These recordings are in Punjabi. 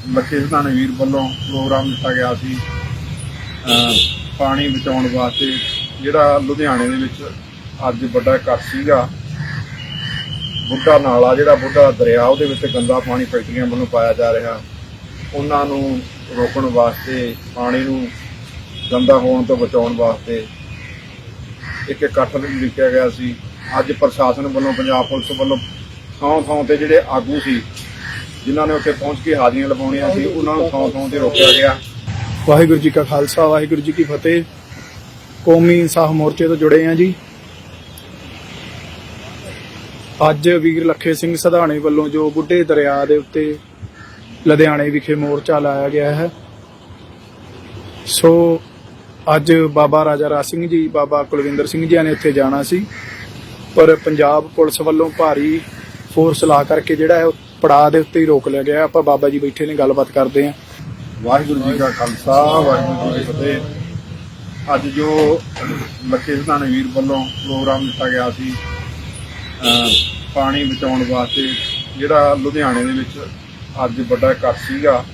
ਲੱਖੇ ਸਧਾਣੇ ਵੀਰ ਵੱਲੋਂ ਪ੍ਰੋਗਰਾਮ ਦਿੱਤਾ ਗਿਆ ਸੀ ਪਾਣੀ ਬਚਾਉਣ ਵਾਸਤੇ, ਜਿਹੜਾ ਲੁਧਿਆਣੇ ਦੇ ਵਿੱਚ ਅੱਜ ਵੱਡਾ ਇਕੱਠ ਸੀਗਾ, ਬੁੱਢਾ ਨਾਲਾ, ਜਿਹੜਾ ਬੁੱਢਾ ਦਰਿਆ, ਉਹਦੇ ਵਿੱਚ ਗੰਦਾ ਪਾਣੀ ਫੈਕਟਰੀਆਂ ਵੱਲੋਂ ਪਾਇਆ ਜਾ ਰਿਹਾ। ਉਹਨਾਂ ਨੂੰ ਰੋਕਣ ਵਾਸਤੇ, ਪਾਣੀ ਨੂੰ ਗੰਦਾ ਹੋਣ ਤੋਂ ਬਚਾਉਣ ਵਾਸਤੇ ਇੱਕ ਇਕੱਠ ਲਿਖਿਆ ਗਿਆ ਸੀ। ਅੱਜ ਪ੍ਰਸ਼ਾਸਨ ਵੱਲੋਂ, ਪੰਜਾਬ ਪੁਲਿਸ ਵੱਲੋਂ ਥਾਂ ਥਾਂ ਤੇ ਜਿਹੜੇ ਆਗੂ ਸੀ ਜਿਨ੍ਹਾਂ ਨੇ ਉੱਥੇ ਪਹੁੰਚ ਕੇ ਹਾਜ਼ਰੀਆਂ ਲਵਾਉਣੀਆਂ ਸੀ, ਉਹਨਾਂ ਨੂੰ ਥਾਂ ਥਾਂ ਤੇ ਰੋਕਿਆ ਗਿਆ। ਵਾਹਿਗੁਰੂ ਜੀ ਕਾ ਖਾਲਸਾ, ਵਾਹਿਗੁਰੂ ਜੀ ਕੀ ਫਤਿਹ। ਕੌਮੀ ਇਨਸਾਫ ਮੋਰਚੇ ਤੋਂ ਜੁੜੇ ਆ ਜੀ। ਅੱਜ ਵੀਰ ਲੱਖੇ ਸਿੰਘ ਸਧਾਣੇ ਵੱਲੋਂ ਜੋ ਬੁੱਢੇ ਦਰਿਆ ਦੇ ਉੱਤੇ ਲੁਧਿਆਣੇ ਵਿਖੇ ਮੋਰਚਾ ਲਾਇਆ ਗਿਆ ਹੈ। ਸੋ ਅੱਜ ਬਾਬਾ ਰਾਜਾ ਰਾਜ ਸਿੰਘ ਜੀ, ਬਾਬਾ ਕੁਲਵਿੰਦਰ ਸਿੰਘ ਜੀ ਨੇ ਇੱਥੇ ਜਾਣਾ ਸੀ। ਪਰ ਪੰਜਾਬ ਪੁਲਿਸ ਵੱਲੋਂ ਭਾਰੀ ਫੋਰਸ ਲਾ ਕਰਕੇ ਜਿਹੜਾ ਹੈ ਪੜਾਅ ਦੇ ਉੱਤੇ ਹੀ ਰੋਕ ਲਿਆ ਗਿਆ। ਆਪਾਂ ਬਾਬਾ ਜੀ ਬੈਠੇ ਨੇ, ਗੱਲਬਾਤ ਕਰਦੇ ਹਾਂ। ਵਾਹਿਗੁਰੂ ਜੀ ਕਾ ਖਾਲਸਾ, ਵਾਹਿਗੁਰੂ ਜੀ ਕੀ ਫਤਿਹ। ਅੱਜ ਜੋ ਲੱਖੇ ਸਧਾਣੇ ਵੀਰ ਵੱਲੋਂ ਪ੍ਰੋਗਰਾਮ ਦਿੱਤਾ ਗਿਆ ਸੀ ਪਾਣੀ ਬਚਾਉਣ ਵਾਸਤੇ, ਜਿਹੜਾ ਲੁਧਿਆਣੇ ਦੇ ਵਿੱਚ ਅੱਜ ਵੱਡਾ ਇਕੱਠ ਸੀਗਾ,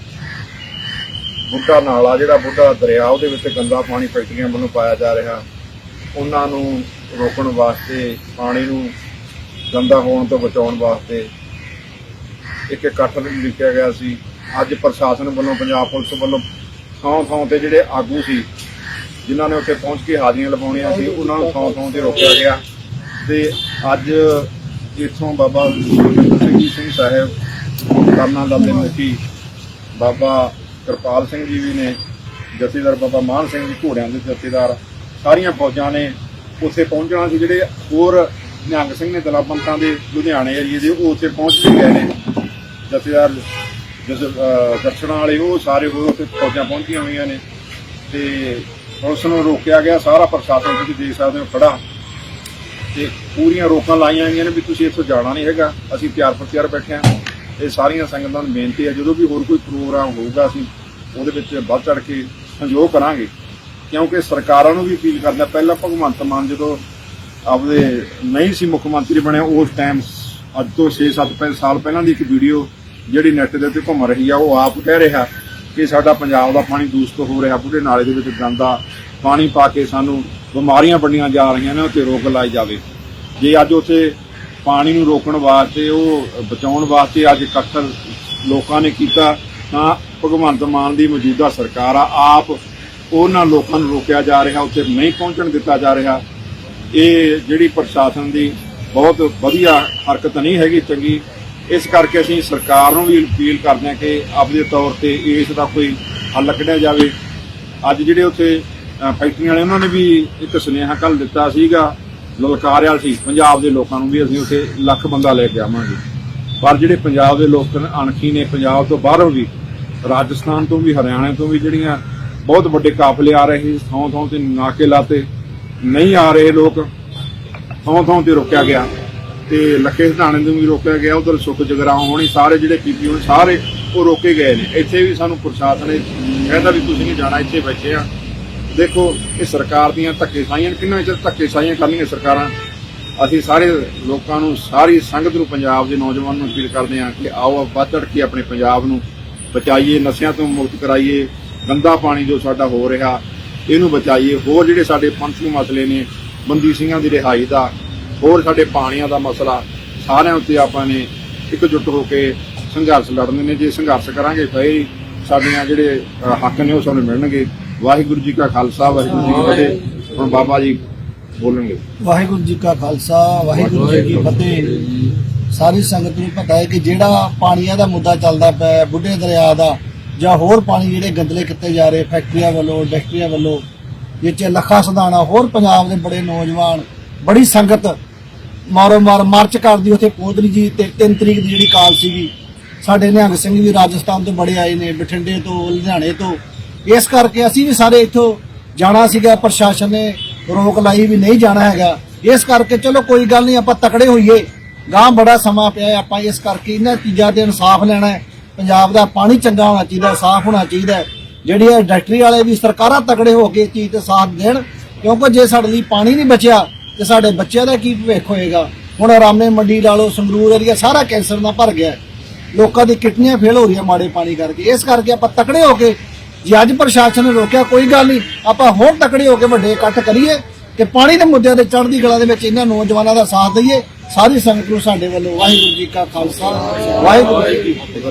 ਬੁੱਢਾ ਨਾਲਾ, ਜਿਹੜਾ ਬੁੱਢਾ ਦਰਿਆ, ਉਹਦੇ ਵਿੱਚ ਗੰਦਾ ਪਾਣੀ ਫੈਕਟਰੀਆਂ ਵੱਲੋਂ ਪਾਇਆ ਜਾ ਰਿਹਾ। ਉਹਨਾਂ ਨੂੰ ਰੋਕਣ ਵਾਸਤੇ, ਪਾਣੀ ਨੂੰ ਗੰਦਾ ਹੋਣ ਤੋਂ ਬਚਾਉਣ ਵਾਸਤੇ ਇੱਕ ਇਕੱਠ ਲਿਖਿਆ ਗਿਆ ਸੀ। ਅੱਜ ਪ੍ਰਸ਼ਾਸਨ ਵੱਲੋਂ, ਪੰਜਾਬ ਪੁਲਿਸ ਵੱਲੋਂ ਥਾਂ ਥਾਂ ਤੇ ਜਿਹੜੇ ਆਗੂ ਸੀ, ਜਿਨ੍ਹਾਂ ਨੇ ਉੱਥੇ ਪਹੁੰਚ ਕੇ ਹਾਜ਼ਰੀਆਂ ਲਵਾਉਣੀਆਂ ਸੀ, ਉਹਨਾਂ ਨੂੰ ਥਾਂ ਥਾਂ ਤੇ ਰੋਕਿਆ ਗਿਆ। ਤੇ ਅੱਜ ਇੱਥੋਂ ਬਾਬਾ ਗੁਰਜਿੰਦਰ ਸਿੰਘ ਜੀ ਸਿੰਘ ਸਾਹਿਬ, ਕਰਨਾ ਦਲ ਦੇ ਮੁਖੀ ਬਾਬਾ ਕਿਰਪਾਲ ਸਿੰਘ ਜੀ ਵੀ ਨੇ, ਜਥੇਦਾਰ ਬਾਬਾ ਮਾਨ ਸਿੰਘ ਜੀ ਘੋੜਿਆਂ ਦੇ ਜਥੇਦਾਰ, ਸਾਰੀਆਂ ਫੌਜਾਂ ਨੇ ਉੱਥੇ ਪਹੁੰਚਣਾ ਸੀ। ਜਿਹੜੇ ਹੋਰ ਨਿਹੰਗ ਸਿੰਘ ਨੇ ਦਲਾਬੰਤਾਂ ਦੇ ਲੁਧਿਆਣੇ ਏਰੀਏ ਦੇ, ਉਹ ਉੱਥੇ ਪਹੁੰਚ ਵੀ ਗਏ ਨੇ। ਜਥੇਦਾਰ ਜਿਸ ਦਰਸ਼ਨਾਂ ਵਾਲੇ ਉਹ ਸਾਰੇ ਹੋਰ ਉੱਥੇ ਫੌਜਾਂ ਪਹੁੰਚੀਆਂ ਹੋਈਆਂ ਨੇ। ਤੇ ਪੁਲਿਸ ਨੂੰ ਰੋਕਿਆ ਗਿਆ, ਸਾਰਾ ਪ੍ਰਸ਼ਾਸਨ ਤੁਸੀਂ ਦੇਖ ਸਕਦੇ ਹੋ ਖੜਾ। ਤੇ ਪੂਰੀਆਂ ਰੋਕਾਂ ਲਾਈਆਂ ਗਈਆਂ ਨੇ ਵੀ ਤੁਸੀਂ ਇੱਥੋਂ ਜਾਣਾ ਨਹੀਂ ਹੈਗਾ, ਅਸੀਂ ਤਿਆਰ ਪਰ ਤਿਆਰ ਬੈਠੇ ਹਾਂ। ਇਹ ਸਾਰੀਆਂ ਸੰਗਤਾਂ ਨੂੰ ਬੇਨਤੀ ਹੈ, ਜਦੋਂ ਵੀ ਹੋਰ ਕੋਈ ਪ੍ਰੋਗਰਾਮ ਹੋਊਗਾ, ਅਸੀਂ ਉਹਦੇ ਵਿੱਚ ਵੱਧ ਚੜ ਕੇ ਸੰਯੋਗ ਕਰਾਂਗੇ। ਕਿਉਂਕਿ ਸਰਕਾਰਾਂ ਨੂੰ ਵੀ ਅਪੀਲ ਕਰਦਾ ਪਹਿਲਾਂ ਭਗਵੰਤ ਮਾਨ ਜਦੋਂ ਆਪਦੇ ਨਹੀਂ ਸੀ ਮੁੱਖ ਮੰਤਰੀ ਬਣਿਆ, ਉਸ ਟਾਈਮ ਅੱਜ ਤੋਂ 6-7 ਸਾਲ ਪਹਿਲਾਂ ਦੀ ਇੱਕ ਵੀਡੀਓ ਜਿਹੜੀ ਨੈੱਟ ਦੇ ਉੱਤੇ ਘੁੰਮ ਰਹੀ ਆ, ਉਹ ਆਪ ਕਹਿ ਰਿਹਾ ਕਿ ਸਾਡਾ ਪੰਜਾਬ ਦਾ ਪਾਣੀ ਦੂਸ਼ਿਤ ਹੋ ਰਿਹਾ ਬੁੱਢੇ ਨਾਲੇ ਦੇ ਵਿੱਚ ਗੰਦਾ ਪਾਣੀ ਪਾ ਕੇ ਸਾਨੂੰ ਬਿਮਾਰੀਆਂ ਬਣੀਆਂ ਜਾ ਰਹੀਆਂ ਨੇ ਉੱਤੇ ਰੋਕ ਲਾਈ ਜਾਵੇ। ਜੇ ਅੱਜ ਉੱਥੇ ਪਾਣੀ ਨੂੰ ਰੋਕਣ ਵਾਸਤੇ, ਉਹ ਬਚਾਉਣ ਵਾਸਤੇ ਅੱਜ ਇਕੱਠ ਲੋਕਾਂ ਨੇ ਕੀਤਾ, ਤਾਂ ਭਗਵੰਤ ਮਾਨ ਦੀ ਮੌਜੂਦਾ ਸਰਕਾਰ ਆ, ਆਪ ਉਹਨਾਂ ਲੋਕਾਂ ਨੂੰ ਰੋਕਿਆ ਜਾ ਰਿਹਾ, ਉੱਥੇ ਨਹੀਂ ਪਹੁੰਚਣ ਦਿੱਤਾ ਜਾ ਰਿਹਾ। ਇਹ ਜਿਹੜੀ ਪ੍ਰਸ਼ਾਸਨ ਦੀ ਬਹੁਤ ਵਧੀਆ ਹਰਕਤ ਨਹੀਂ ਹੈਗੀ ਚੰਗੀ। ਇਸ ਕਰਕੇ ਅਸੀਂ ਸਰਕਾਰ ਨੂੰ ਵੀ ਅਪੀਲ ਕਰਦੇ ਹਾਂ ਕਿ ਆਪਦੇ ਤੌਰ ਤੇ ਇਸ ਦਾ ਕੋਈ ਹੱਲ ਕੱਢਿਆ ਜਾਵੇ। ਅੱਜ ਜਿਹੜੇ ਉੱਥੇ ਫੈਕਟਰੀਆਂ ਵਾਲੇ, ਉਹਨਾਂ ਨੇ ਵੀ ਇੱਕ ਸੁਨੇਹਾ ਕੱਲ ਦਿੱਤਾ ਸੀਗਾ, ਲਲਕਾਰਿਆ ਸੀ। ਪੰਜਾਬ ਦੇ ਲੋਕਾਂ ਨੂੰ ਵੀ ਅਸੀਂ ਉੱਥੇ ਲੱਖ ਬੰਦਾ ਲੈ ਕੇ ਆਵਾਂਗੇ। ਪਰ ਜਿਹੜੇ ਪੰਜਾਬ ਦੇ ਲੋਕ ਅਣਖੀ ਨੇ ਪੰਜਾਬ ਤੋਂ ਬਾਹਰੋਂ ਵੀ, ਰਾਜਸਥਾਨ ਤੋਂ ਵੀ, ਹਰਿਆਣਾ ਤੋਂ ਵੀ ਜਿਹੜੀਆਂ ਬਹੁਤ ਵੱਡੇ ਕਾਫਲੇ ਆ ਰਹੇ ਸੀ ਥਾਂ ਥਾਂ ਤੇ ਨਾਕੇ ਲਾਤੇ, ਨਹੀਂ ਆ ਰਹੇ ਲੋਕ। ਥਾਂ ਥਾਂ ਤੇ ਰੋਕਿਆ ਗਿਆ ਤੇ ਲੱਖੇ ਸਧਾਣੇ ਨੂੰ ਵੀ ਰੋਕਿਆ ਗਿਆ, ਉਧਰ ਸੁੱਖ ਜਗਰਾਉਂ ਹੋਣੀ, ਸਾਰੇ ਜਿਹੜੇ ਪੀਪੀ ਹੋਣ, ਸਾਰੇ ਉਹ ਰੋਕੇ ਗਏ ਨੇ। ਇੱਥੇ ਵੀ ਸਾਨੂੰ ਪ੍ਰਸ਼ਾਸਨ ਨੇ ਕਹਿੰਦਾ ਵੀ ਤੁਸੀਂ ਨਹੀਂ ਜਾਣਾ, ਇੱਥੇ ਬੈਠੇ ਆ। ਦੇਖੋ, ਇਹ ਸਰਕਾਰ ਦੀਆਂ ਧੱਕੇ ਸਾਈਆਂ ਕਿੰਨਾ ਚਿਰ ਧੱਕੇ ਸਾਈਆਂ ਕਰਨੀਆਂ ਸਰਕਾਰਾਂ? ਅਸੀਂ ਸਾਰੇ ਲੋਕਾਂ ਨੂੰ, ਸਾਰੀ ਸੰਗਤ ਨੂੰ, ਪੰਜਾਬ ਦੇ ਨੌਜਵਾਨ ਨੂੰ ਅਪੀਲ ਕਰਦੇ ਹਾਂ ਕਿ ਆਓ ਵੱਧ ਚੜ੍ਹ ਕੇ ਆਪਣੇ ਪੰਜਾਬ ਨੂੰ ਬਚਾਈਏ, ਨਸ਼ਿਆਂ ਤੋਂ ਮੁਕਤ ਕਰਾਈਏ, ਗੰਦਾ ਪਾਣੀ ਜੋ ਸਾਡਾ ਹੋ ਰਿਹਾ, ਇਹਨੂੰ ਬਚਾਈਏ। ਹੋਰ ਜਿਹੜੇ ਸਾਡੇ ਪੰਥੀ ਮਸਲੇ ਨੇ ਬੰਦੀ ਸਿੰਘਾਂ ਦੀ ਰਿਹਾਈ ਦਾ, ਹੋਰ ਸਾਡੇ ਪਾਣੀਆਂ ਦਾ ਮਸਲਾ, ਸਾਰਿਆਂ ਉੱਤੇ ਆਪਾਂ ਨੇ ਇਕਜੁੱਟ ਹੋ ਕੇ ਸੰਘਰਸ਼ ਲੜਨੇ ਨੇ। ਜੇ ਸੰਘਰਸ਼ ਕਰਾਂਗੇ ਤਾਂ ਇਹ ਸਾਡੀਆਂ ਜਿਹੜੇ ਹੱਕ ਨੇ ਉਹ ਸਾਨੂੰ ਮਿਲਣਗੇ। ਵਾਹਿਗੁਰੂ ਜੀ ਕਾ ਖਾਲਸਾ, ਵਾਹਿਗੁਰੂ ਜੀ ਕੀ ਫਤਿਹ। ਹੁਣ ਬਾਬਾ ਜੀ ਬੋਲਣਗੇ। ਵਾਹਿਗੁਰੂ ਜੀ ਕਾ ਖਾਲਸਾ, ਵਾਹਿਗੁਰੂ ਜੀ ਕੀ ਫਤਿਹ। ਸਾਰੀ ਸੰਗਤ ਨੂੰ ਪਤਾ ਹੈ ਕਿ ਜਿਹੜਾ ਪਾਣੀਆਂ ਦਾ ਮੁੱਦਾ ਚੱਲਦਾ ਪਿਆ ਬੁੱਢੇ ਦਰਿਆ ਦਾ ਜਾਂ ਹੋਰ ਪਾਣੀ ਜਿਹੜੇ ਗੰਦਲੇ ਕੀਤੇ ਜਾ ਰਹੇ, ਫੈਕਟਰੀਆਂ ਵੱਲੋਂ ਡੈਕਟਰੀਆਂ ਵੱਲੋਂ ਵਿੱਚ ਲੱਖਾ ਸਦਾਣਾ ਹੋਰ ਪੰਜਾਬ ਦੇ ਬੜੇ ਨੌਜਵਾਨ, ਬੜੀ ਸੰਗਤ ਮਾਰੋ ਮਾਰ ਮਾਰਚ ਕਰਦੀ ਉੱਥੇ ਕੋਦਰੀ ਜੀ ਤੇ 3 ਤਰੀਕ ਦੀ ਜਿਹੜੀ ਕਾਲ ਸੀਗੀ, ਸਾਡੇ ਨਿਹੰਗ ਸਿੰਘ ਵੀ ਰਾਜਸਥਾਨ ਤੋਂ ਬੜੇ ਆਏ ਨੇ, ਬਠਿੰਡੇ ਤੋਂ, ਲੁਧਿਆਣੇ ਤੋਂ। ਇਸ ਕਰਕੇ ਅਸੀਂ ਵੀ ਸਾਰੇ ਇੱਥੋਂ ਜਾਣਾ ਸੀਗਾ, ਪ੍ਰਸ਼ਾਸਨ ਨੇ ਰੋਕ ਲਾਈ ਵੀ ਨਹੀਂ ਜਾਣਾ ਹੈਗਾ। ਇਸ ਕਰਕੇ ਚਲੋ ਕੋਈ ਗੱਲ ਨਹੀਂ, ਆਪਾਂ ਤਕੜੇ ਹੋਈਏ। ਗਾਂ ਬੜਾ ਸਮਾਂ ਪਿਆ ਆਪਾਂ ਇਸ ਕਰਕੇ ਇਹਨਾਂ ਚੀਜ਼ਾਂ ਤੇ ਇਨਸਾਫ ਲੈਣਾ ਹੈ। ਪੰਜਾਬ ਦਾ ਪਾਣੀ ਚੰਗਾ ਹੋਣਾ ਚਾਹੀਦਾ, ਸਾਫ਼ ਹੋਣਾ ਚਾਹੀਦਾ ਜਿਹੜੀ ਇਹ ਇੰਡਸਟਰੀ ਵਾਲੇ ਵੀ ਸਰਕਾਰਾਂ ਤਕੜੇ ਹੋ ਕੇ ਚੀਜ਼ ਤੇ ਸਾਥ ਦੇਣ, ਕਿਉਂਕਿ ਜੇ ਸਾਡੇ ਲਈ ਪਾਣੀ ਨਹੀਂ ਬਚਿਆ, ਤੇ ਸਾਡੇ ਬੱਚਿਆਂ ਦਾ ਕੀ ਭਵਿੱਖ ਹੋਏਗਾ? ਹੁਣ ਰਾਮੇ ਮੰਡੀ ਲਾ ਲਓ, ਸੰਗਰੂਰ ਏਰੀਆ ਸਾਰਾ ਕੈਂਸਰ ਨਾਲ ਭਰ ਗਿਆ ਲੋਕਾਂ ਦੀ ਕਿਡਨੀਆਂ ਫੇਲ ਹੋ ਰਹੀਆਂ ਮਾੜੇ ਪਾਣੀ ਕਰਕੇ। ਇਸ ਕਰਕੇ ਆਪਾਂ ਤਕੜੇ ਹੋ ਕੇ ਜੇ ਅੱਜ ਪ੍ਰਸ਼ਾਸਨ ਨੇ ਰੋਕਿਆ, ਕੋਈ ਗੱਲ ਨਹੀਂ, ਆਪਾਂ ਹੋਰ ਤਕੜੇ ਹੋ ਕੇ ਵੱਡੇ ਇਕੱਠ ਕਰੀਏ ਤੇ ਪਾਣੀ ਦੇ ਮੁੱਦਿਆਂ ਤੇ ਚੜ੍ਹਦੀ ਕਲਾ ਦੇ ਵਿੱਚ ਇਹਨਾਂ ਨੌਜਵਾਨਾਂ ਦਾ ਸਾਥ ਦਈਏ। ਸਾਰੀ ਸੰਗਤ ਨੂੰ ਸਾਡੇ ਵੱਲੋਂ ਵਾਹਿਗੁਰੂ ਜੀ ਕਾ ਖਾਲਸਾ, ਵਾਹਿਗੁਰੂ ਜੀ ਕੀ ਫਤਿਹ।